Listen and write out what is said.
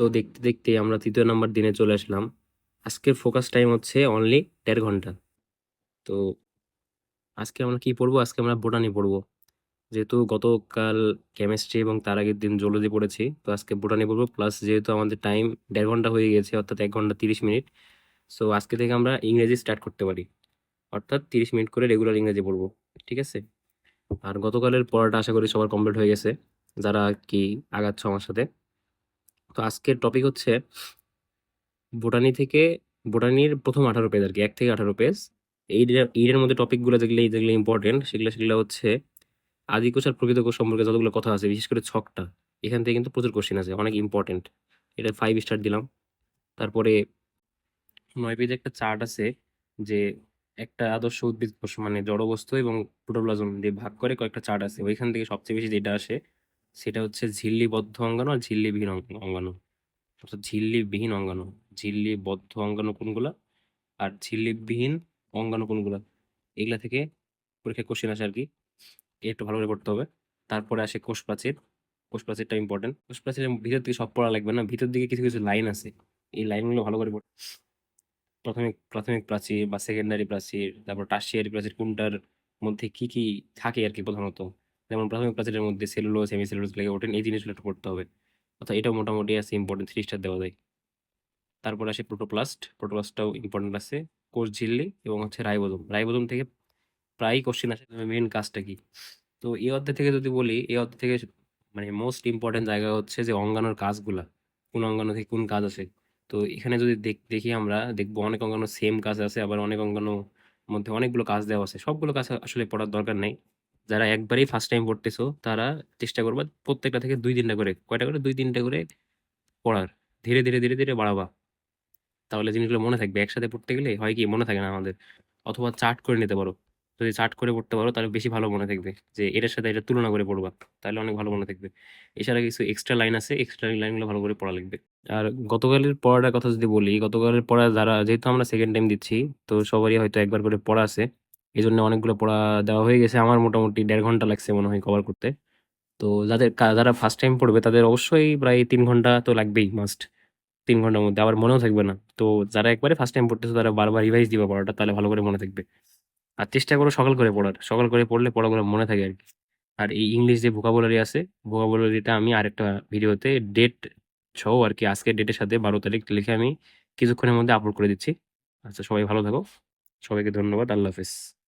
তো দেখতে দেখতে আমরা তৃতীয় নাম্বার দিনে চলে আসলাম। আজকের ফোকাস টাইম হচ্ছে অনলি দেড় ঘণ্টা। তো আজকে আমরা কি পড়ব? আজকে আমরা বোটানি পড়ব। যেহেতু গতকাল কেমিস্ট্রি এবং তার আগের দিন জুলজি পড়েছি, তো আজকে বোটানি পড়ব। প্লাস যেহেতু আমাদের টাইম দেড় ঘণ্টা হয়ে গেছে অর্থাৎ এক ঘণ্টা তিরিশ মিনিট সো আজকে থেকে আমরা ইংরেজি স্টার্ট করতে পারি। অর্থাৎ তিরিশ মিনিট করে রেগুলার ইংরেজি পড়ব, ঠিক আছে? আর গতকালের পড়াটা আশা করি সবার কমপ্লিট হয়ে গেছে, যারা কি আগাচ্ছ আমার সাথে। তো আজকের টপিক হচ্ছে বোটানি থেকে বোটানির প্রথম আঠারো পেজ আর কি এক থেকে আঠারো পেজ এই এর মধ্যে টপিকগুলো যেগুলো যেগুলো ইম্পর্টেন্ট সেগুলো সেগুলো হচ্ছে আদিকোষ আর প্রকৃত কোষ সম্পর্কে যতগুলো কথা আছে, বিশেষ করে ছকটা, এখান থেকে কিন্তু প্রচুর কোশ্চেন আছে, অনেক ইম্পর্টেন্ট এটা ফাইভ স্টার দিলাম। তারপরে নয় পেজে একটা চার্ট আছে যে একটা আদর্শ উদ্ভিদ কোষ মানে জড়বস্তু এবং প্রোটোপ্লাজম দিয়ে ভাগ করে কয়েকটা চার্ট আছে, ওইখান থেকে সবচেয়ে বেশি যেটা আসে সেটা হচ্ছে ঝিল্লিবদ্ধ অঙ্গাণু আর ঝিল্লিবিহীন অঙ্গ- অঙ্গাণু। অর্থাৎ ঝিল্লিবিহীন অঙ্গাণু, ঝিল্লিবদ্ধ অঙ্গাণু কোনগুলা আর ঝিল্লিবিহীন অঙ্গাণু কোনগুলা? এগুলা থেকে পরীক্ষায় কোশ্চেন আসে আর কি। একটু ভালো করে পড়তে হবে। তারপরে আসে কোষ প্রাচীর। কোষ প্রাচীরটা ইম্পর্টেন্ট কোষ প্রাচীর ভিতর দিকে সব পড়া লাগবে না। ভিতর দিকে কিছু কিছু লাইন আছে। এই লাইনগুলো ভালো করে পড়, প্রাথমিক প্রাথমিক প্রাচীর বা সেকেন্ডারি প্রাচীর, তারপর টার্সিয়ারি প্রাচীর কোনটার মধ্যে কি কি থাকে আর কি প্রধানত? যেমন প্রাথমিক প্রাচীরের মধ্যে সেলুলোজ সেমি সেলুলোজ লেগে ওঠেন এই জিনিসগুলো একটু পড়তে হবে। অর্থাৎ এটা মোটামুটি আছে ইম্পর্টেন্ট থ্রি স্টার দেওয়া যায়। তারপর আসে প্রোটোপ্লাস্ট প্রোটোপ্লাস্টটাও ইম্পর্টেন্ট আছে। কোষ ঝিল্লি এবং হচ্ছে রাইবোজোম। রাইবোজোম থেকে প্রায় কোশ্চেন আসে মেন কাজটা কি? তো এই অধ্যায় থেকে যদি বলি এই অধ্যায় থেকে মানে মোস্ট ইম্পর্টেন্ট জায়গা হচ্ছে যে অঙ্গাণুর কাজগুলা, কোন অঙ্গাণু থেকে কোন কাজ আছে তো এখানে যদি দেখ- আমরা, দেখব অনেক অঙ্গাণু সেম কাজ আছে, আবার অনেক অঙ্গাণু মধ্যে অনেকগুলো কাজ দেওয়া আছে। সবগুলো কাজ আসলে পড়ার দরকার নেই। যারা একবারেই ফার্স্ট টাইম পড়তেছো, তারা চেষ্টা করবা প্রত্যেকটা থেকে দুই তিনটা করে, কয়টা করে? দুই তিনটা করে পড়ার। ধীরে ধীরে ধীরে ধীরে বাড়াবা। তাহলে জিনিসগুলো মনে থাকবে। একসাথে পড়তে গেলে হয় কি? মনে থাকে না আমাদের। অথবা চার্ট করে নিতে পারো। যদি চার্ট করে পড়তে পারো, তাহলে বেশি ভালো মনে থাকবে যে এটার সাথে এটা তুলনা করে পড়বা। তাহলে অনেক ভালো মনে থাকবে। এছাড়া কিছু এক্সট্রা লাইন আছে। এক্সট্রা লাইনগুলো ভালো করে পড়া লাগবে। আর গতকালের পড়াটার কথা যদি বলি, গতকালের পড়া যারা, যেহেতু আমরা সেকেন্ড টাইম দিচ্ছি, তো সবারই হয়তো একবার করে পড়া আছে। এই জন্য অনেকগুলো পড়া দেওয়া হয়ে গেছে। আমার মোটামুটি দেড় ঘণ্টা লাগছে মনে হয় কভার করতে। তো যাদের যারা ফার্স্ট টাইম পড়বে তাদের অবশ্যই প্রায় তিন ঘণ্টা তো লাগবেই মাস্ট তিন ঘণ্টার মধ্যে। আবার মনেও থাকবে না। তো যারা একবারে ফার্স্ট টাইম পড়তেছে তারা বারবার রিভাইজ দিবা পড়াটা, তাহলে ভালো করে মনে থাকবে। আর চেষ্টা করো সকাল করে পড়ার। সকাল করে পড়লে পড়াগুলো মনে থাকে আর কি। আর এই ইংলিশ যে ভোকাবুলারি আছে ভোকাবুলারিটা আমি আরেকটা ভিডিওতে ডেট সহ আর কি, আজকের ডেটের সাথে বারো তারিখ লিখে আমি কিছুক্ষণের মধ্যে আপলোড করে দিচ্ছি। আচ্ছা সবাই ভালো থাকো। সবাইকে ধন্যবাদ। আল্লাহ হাফেজ।